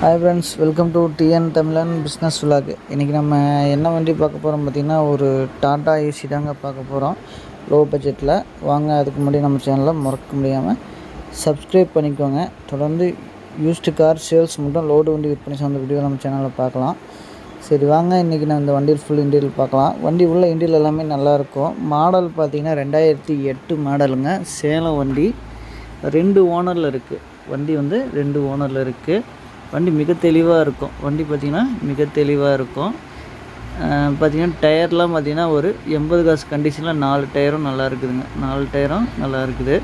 Hi friends welcome to TN Tamizhan business vlog இன்றைக்கி நம்ம என்ன வண்டி பார்க்க போகிறோம் பார்த்திங்கன்னா ஒரு டாட்டா ஏசி தாங்க பார்க்க போகிறோம் லோ பட்ஜெட்டில் வாங்க அதுக்கு முன்னாடி நம்ம சேனலை மறக்க முடியாமல் சப்ஸ்கிரைப் பண்ணிக்கோங்க. தொடர்ந்து யூஸ்டு கார் சேல்ஸ் மட்டும் லோடு வண்டி விற்பனை சார்ந்த வீடியோ நம்ம சேனலில் பார்க்கலாம். சரி வாங்க இன்றைக்கி நான் இந்த வண்டியில் ஃபுல் இன்டீரியல் பார்க்கலாம். வண்டி உள்ள இன்டீரியல் எல்லாமே நல்லாயிருக்கும் மாடல் பார்த்திங்கன்னா ரெண்டாயிரத்தி எட்டு மாடலுங்க சேலம் வண்டி. ரெண்டு ஓனரில் இருக்குது வண்டி வந்து ரெண்டு ஓனரில் இருக்குது வண்டி மிக தெளிவாக இருக்கும். வண்டி பார்த்திங்கன்னா மிக தெளிவாக இருக்கும். பார்த்திங்கன்னா டயர்லாம் பார்த்திங்கன்னா ஒரு எண்பது காசு கண்டிஷனில் நாலு டயரும் நல்லா இருக்குதுங்க. நாலு டயரும் நல்லா இருக்குது.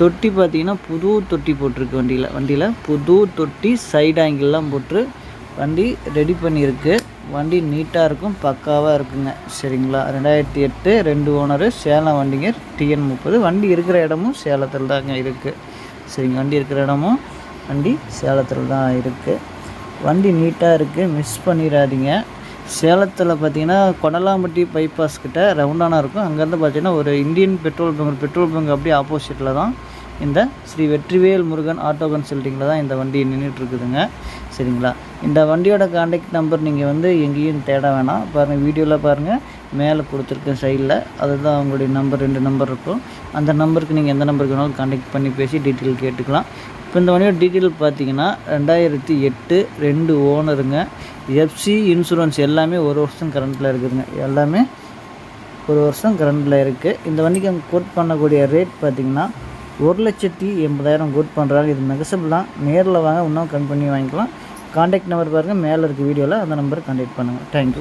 தொட்டி பார்த்திங்கன்னா புது தொட்டி போட்டிருக்கு வண்டியில். வண்டியில் புது தொட்டி சைடு ஆங்கிள்லாம் போட்டு வண்டி ரெடி பண்ணியிருக்கு. வண்டி நீட்டாக இருக்கும் பக்காவாக இருக்குங்க. சரிங்களா? ரெண்டாயிரத்தி எட்டு ரெண்டு ஓனரு சேலம் வண்டிங்க டிஎன் முப்பது. வண்டி இருக்கிற இடமும் சேலத்தில் தாங்க இருக்குது சரிங்க வண்டி இருக்கிற இடமும் வண்டி சேலத்தில் தான் இருக்குது வண்டி நீட்டாக இருக்குது மிஸ் பண்ணிடாதீங்க. சேலத்தில் பார்த்தீங்கன்னா கொடலாம்பட்டி பைபாஸ் கிட்ட ரவுண்டானா இருக்கும். அங்கேருந்து பார்த்தீங்கன்னா ஒரு Indian petrol bunk petrol bunk அப்படியே ஆப்போசிட்டில் தான் இந்த ஸ்ரீ வெற்றிவேல் முருகன் ஆட்டோ கன்சல்ட்டிங்கில் தான் இந்த வண்டி நின்றுட்டுருக்குதுங்க சரிங்களா? இந்த வண்டியோட காண்டாக்ட் நம்பர் நீங்கள் வந்து எங்கேயும் தேட வேணாம். பாருங்கள் வீடியோவில் பாருங்கள் மேலே கொடுத்துருக்கேன் சைடில் அதுதான் அவங்களுடைய நம்பர் ரெண்டு நம்பர் இருக்கும். அந்த நம்பருக்கு நீங்கள் எந்த நம்பருக்கு வேணாலும் காண்டாக்ட் பண்ணி பேசி டீட்டெயில் கேட்டுக்கலாம். இப்போ இந்த வண்டியோட டீட்டெயில் பார்த்தீங்கன்னா ரெண்டாயிரத்தி எட்டு ரெண்டு ஓனருங்க. எஃப்சி இன்சூரன்ஸ் எல்லாமே ஒரு வருஷம் கரண்ட்டில் இருக்குதுங்க. எல்லாமே ஒரு வருஷம் கரண்டில் இருக்குது இந்த வண்டிக்கு அவங்க கோட் பண்ணக்கூடிய ரேட் பார்த்திங்கன்னா ஒரு லட்சத்தி எண்பதாயிரம் கோட் பண்ணுறாங்க இது நெகசபிள் தான். நேரில் வாங்க இன்னும் கம்மி பண்ணி வாங்கிக்கலாம். காண்டாக்ட் நம்பர் பாருங்கள் மேலே இருக்க வீடியோவில் அந்த நம்பரை காண்டாக்ட் பண்ணுங்கள் தேங்க்யூ